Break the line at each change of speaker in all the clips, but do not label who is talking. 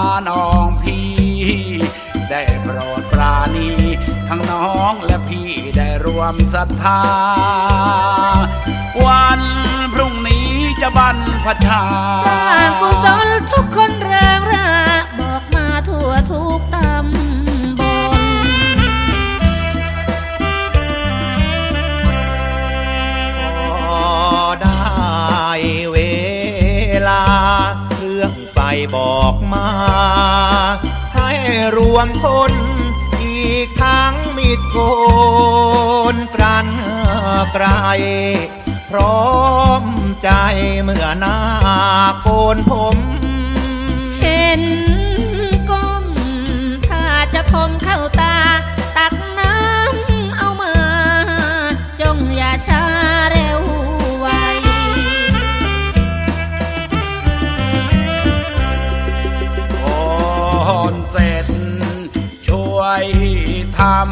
ของพี่ ได้โปรดปราณี ทั้งน้องและพี่ได้รวมศรัทธา วันพรุ่งนี้จะบรรพชา
สร้างกุศลทุกคน อกมา
ให้รวมพลอีกครั้งมิดโกนกรันไกลพร้อมใจเมื่อหน้าโกนผม
เห็น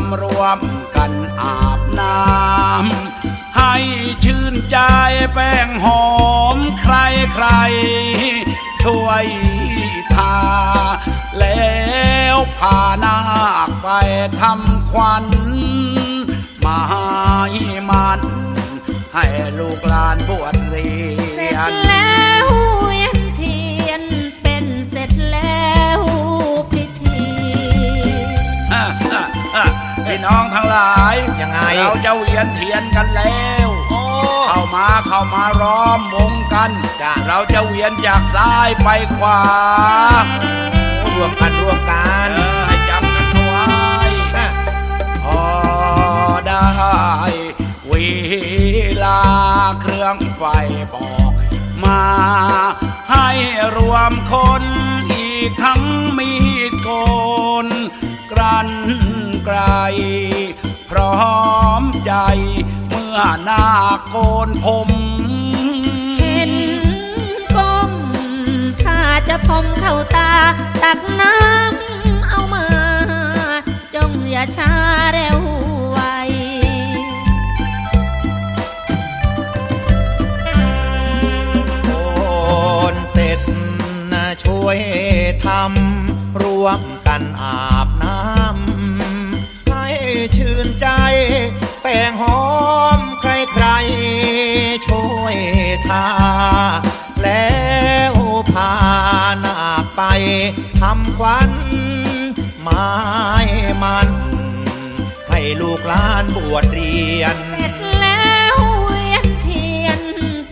ำรว
มกันอาบน้ำให้ชื่นใจแป้งหอมใครใครช่วยทา แล้วพานาคไปทำควันมายมัน ให้ลูกหลานบวชเรียน
แล้ว
กันแล้ว
โอ้
เข้ามาเข้ามาร้อมวงกัน
จ้ะ
เราจะเวียนจากซ้ายไปขวา
รวมกันรวมกัน
เออให้จำกันเอาไว้
นะ
พอได้เวลาเครื่องไฟบอก มาให้รวมคนอีกทั้งมีดโกนกรันไกล พร้อมใจเมื่ อหน้าโกนผม
เห็นก้มถ้าจะพมเข้าตา ตักน้ำเอามา จงอย่าช้าเร็วไว
โอนเสร็จนะช่วยทำร่วมกันอาบน้ำให้ชื่นใจแป้งหอม ทา แล้วพานาคไปทำควันไม้มัน ให้ลูกหลานบวชเรียน
เสร็จแล้วเวียนเทียน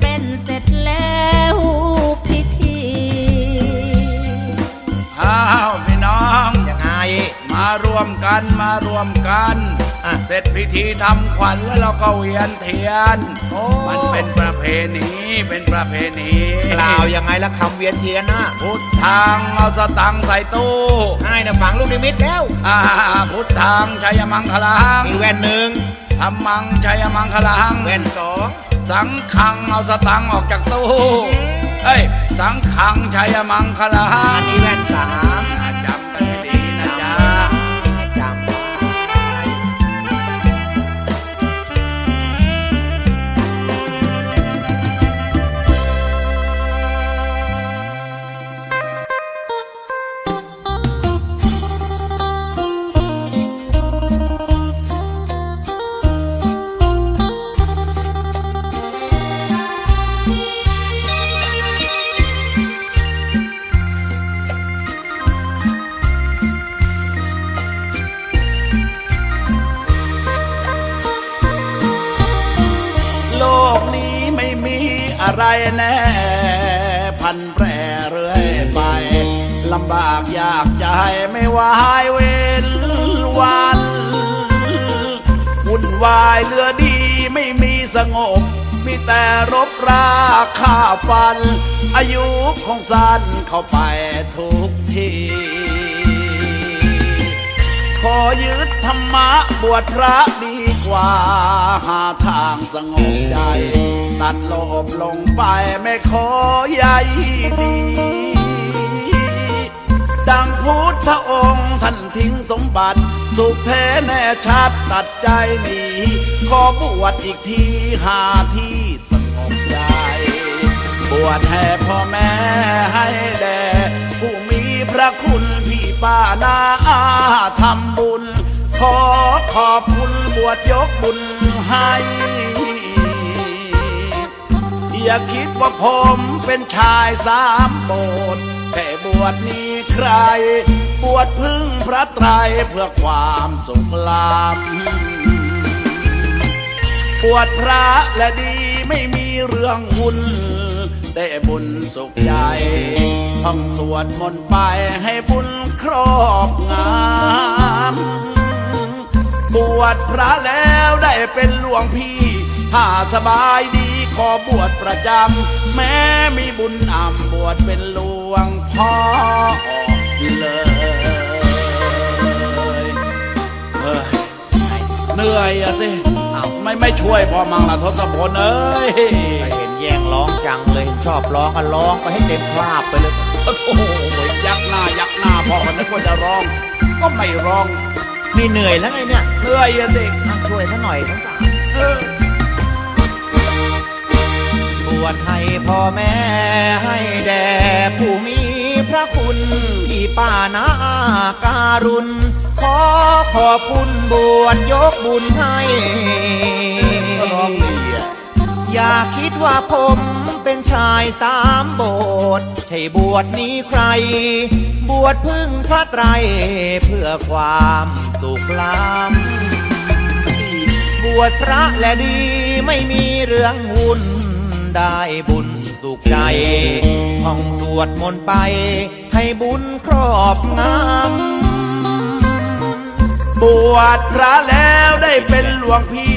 เป็นเสร็จแล้วพิธี
อ้าวพี่น้อง
ยังไง
มารวมกันมารวมกัน
อะ
เสร็จพิธีทำขวัญแล้วเราก็เวียนเทียน
โอ้
มันเป็นประเพ ณีเป็นประเพณี
กล่าวยังไงละคำเวียนเทียนนะ
พุทธังเอาสตังค์ใส่ตู้
ให้นะฝังลูกนิมิตแล้ว
อ่าพุทธังชัยมังคลัง
มีแว่นหนึ่ง
ธรรมังชัยมังคลัง
แว่นสอง
สังขังเอาสตังค์ออกจากตู้เอ้ยสังขังชัยมังคลั
อั
ง
นนี้แว่นสาม
อะไรแน่ พันแปรเรื่อยไปลำบากยากใจไม่วายเว้นวันวุ่นวายเรือดีไม่มีสงบ มีแต่รบราฆ่าฟัน อายุของสันเข้าไปทุกทีขอยึดธรรมะบวชพระดีกว่า หาทางสงบใจ ตัดโลภลงไปไม่ขอใยดี ดังพุทธองค์ท่านทิ้งสมบัติ สุขแท้แน่ชัดตัดใจหนีขอบวชอีกทีหาที่สงบใจบวชให้พ่อแม่ให้แด่ผู้มีพระคุณพี่ป้านาอาทำบุญ ขอขอบคุณ บวชยกบุญให้อย่าคิดว่าผมเป็นชายสามโบสถ์แต่บวชนี้ใคร บวชพึ่งพระไตรเพื่อความสุขลำบวชพระและดีไม่มีเรื่องวุ่นได้บุญสุขใจท่องสวดมนต์ไปให้บุญครอบงาม บวชพระแล้วได้เป็นหลวงพี่ ถ้าสบายดีขอบวชประจำ แม้มีบุญนำบวชเป็นหลวงพ่อเลยเฮ้ยเหนื่อยอะสิไม่ไม่ช่วยพอมังละทศพลเอ้ย
เห็นแย่งร้องจังเลยชอบร้องก็ร้องไปให้เต็มคราบไปเลย
โอ้โหยักหน้ายักหน้าพอคนนึกว่าจะร้อง ก็ไม่ร้อง
มีเหนื่อยแล้วไงเนี่ย
เหนื่อยอะเด็ก
เอาช่วยซะหน่อยสงสาร
เออ
บวชให้พ่อแม่ให้แด่ผู้มีพระคุณพี่ป้านาการุณ ขอขอบคุณบวชยกบุญให้
ร้องดีอะ
อย่าคิดว่าผมเป็นชายสามโบสถ์ใช่บวชหนี้ใคร บวชพึ่งพระไตรเพื่อความสุขล้ำบวชพระและดีไม่มีเรื่องวุ่นได้บุญสุขใจท่องสวดมนต์ไป ให้บุญครอบงำ
บวชพระแล้วได้เป็นหลวงพี่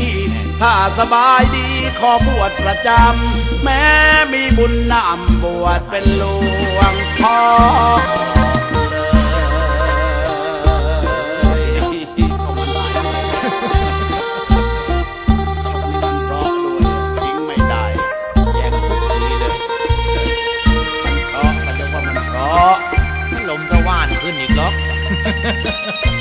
ถ้าสบายดีขอบวชประจำ แม้มีบุญนำบวชเป็นหลวงพ่อ
Ha ha ha!